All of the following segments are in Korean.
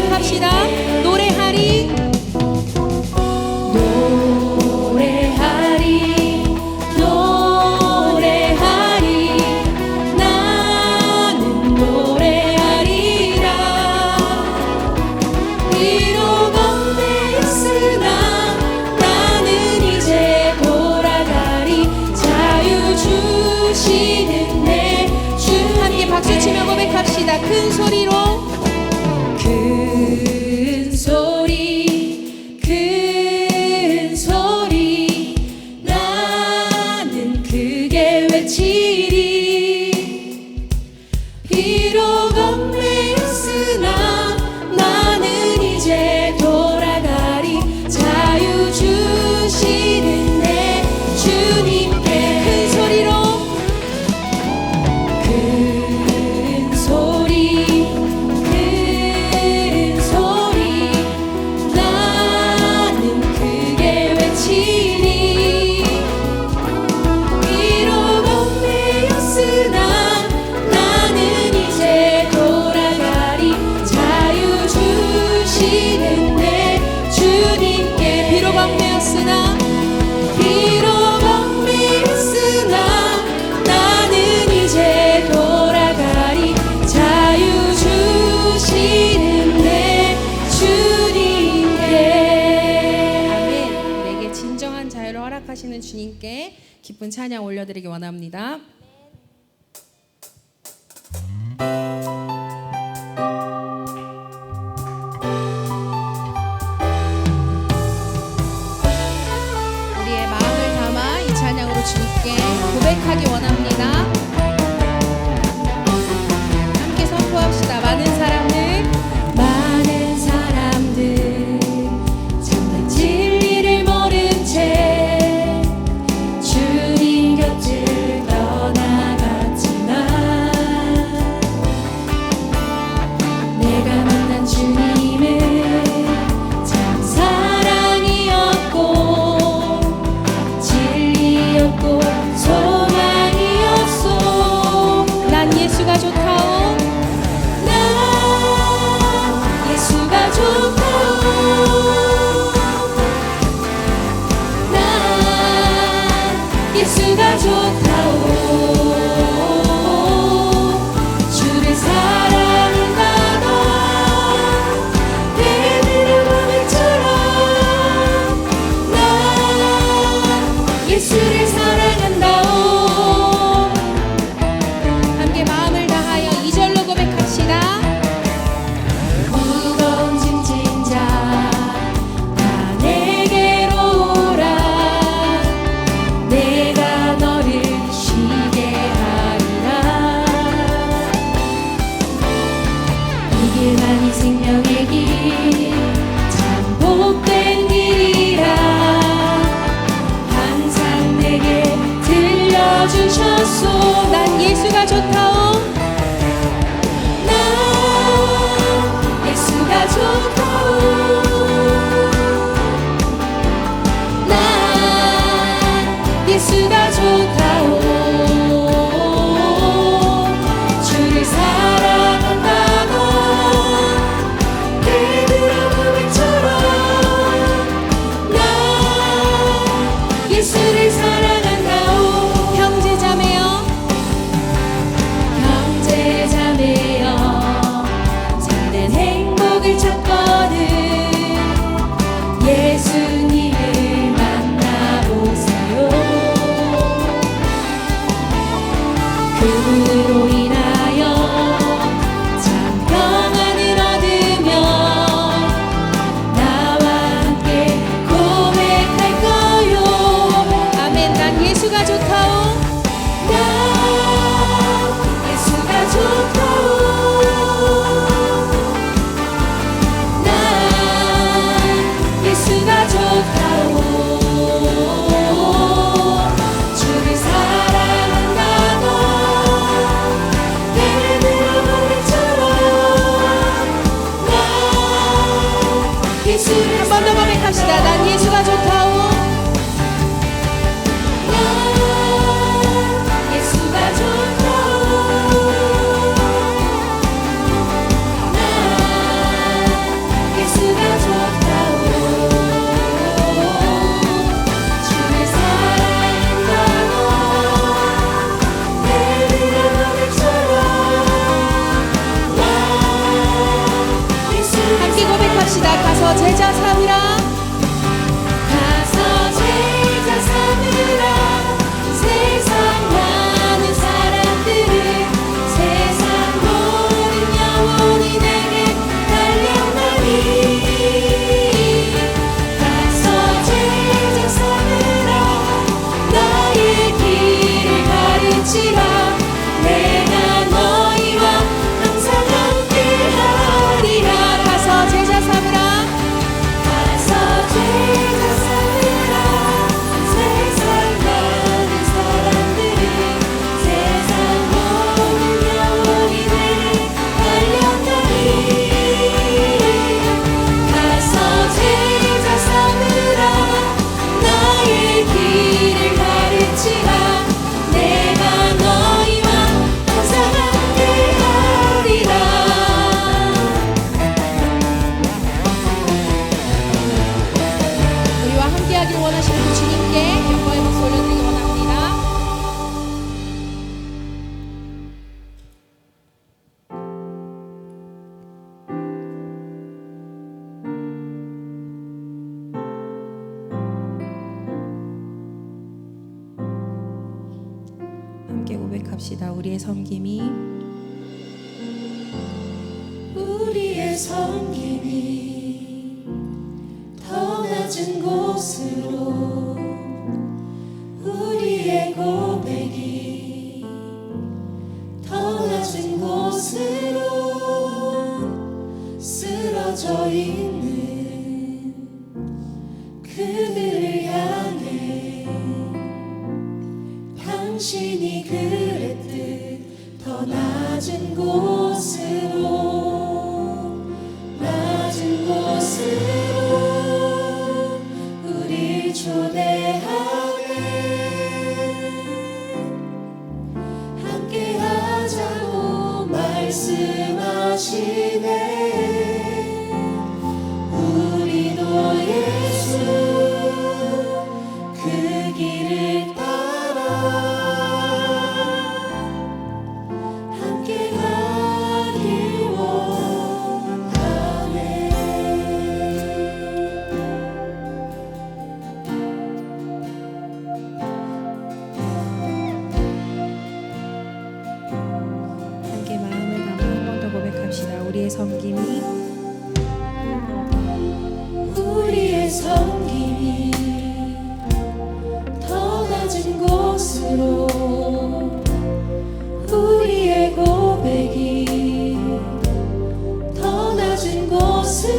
고백합시다. 기쁜 찬양 올려드리기 원합니다. 예수가 좋다오. 합시다. 우리의 섬김이 우리의 섬김이 더 낮은 곳으로 우리의 곳 today.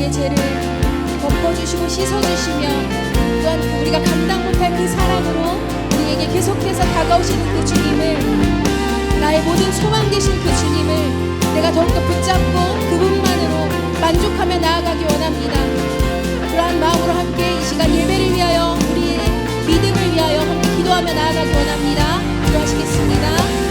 우리의 죄를 덮어주시고 씻어주시며 또한 우리가 감당 못할 그 사랑으로 우리에게 계속해서 다가오시는 그 주님을 나의 모든 소망 되신 그 주님을 내가 더욱더 붙잡고 그분만으로 만족하며 나아가기 원합니다. 그러한 마음으로 함께 이 시간 예배를 위하여 우리의 믿음을 위하여 함께 기도하며 나아가기 원합니다. 기도하시겠습니다.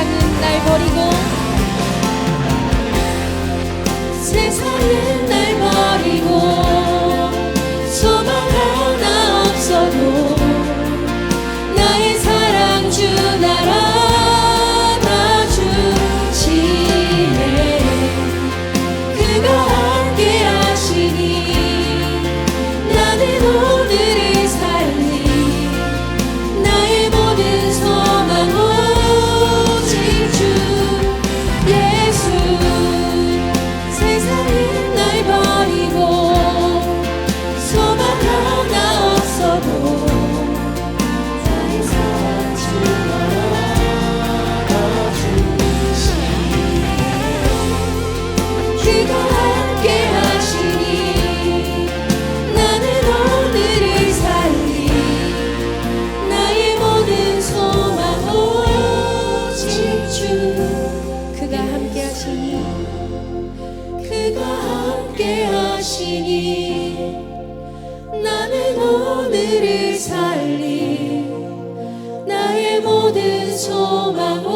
세상은 날 버리고 세상은 날 버리고 살리 나의 모든 소망